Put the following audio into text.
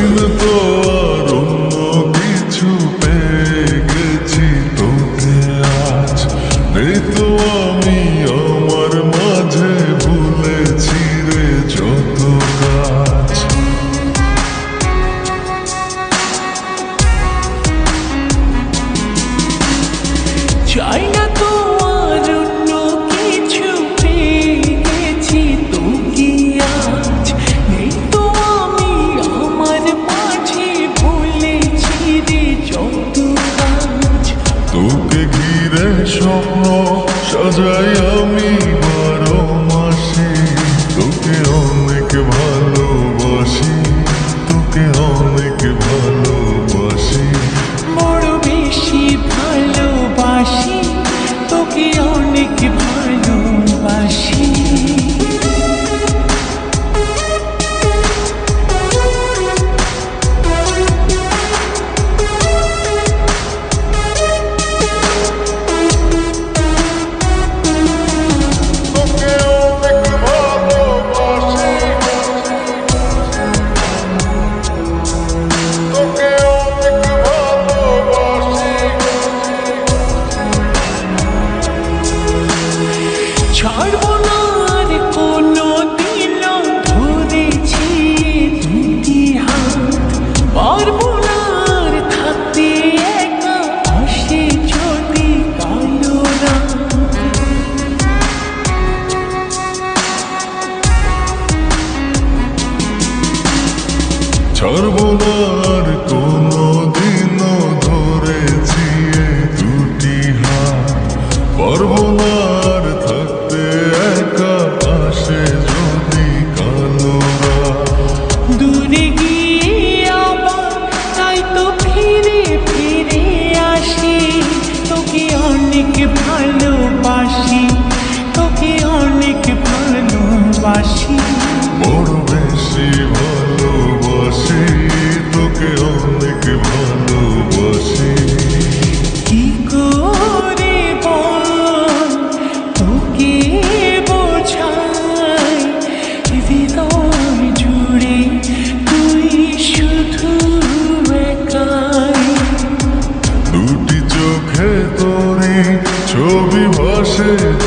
দিন তো আর অন্য কিছু পেয়ে গেছি। তোকে আজ Israel. ছাড়ব না আর দিনও ধরেছি দুটি হাত। পারব না true.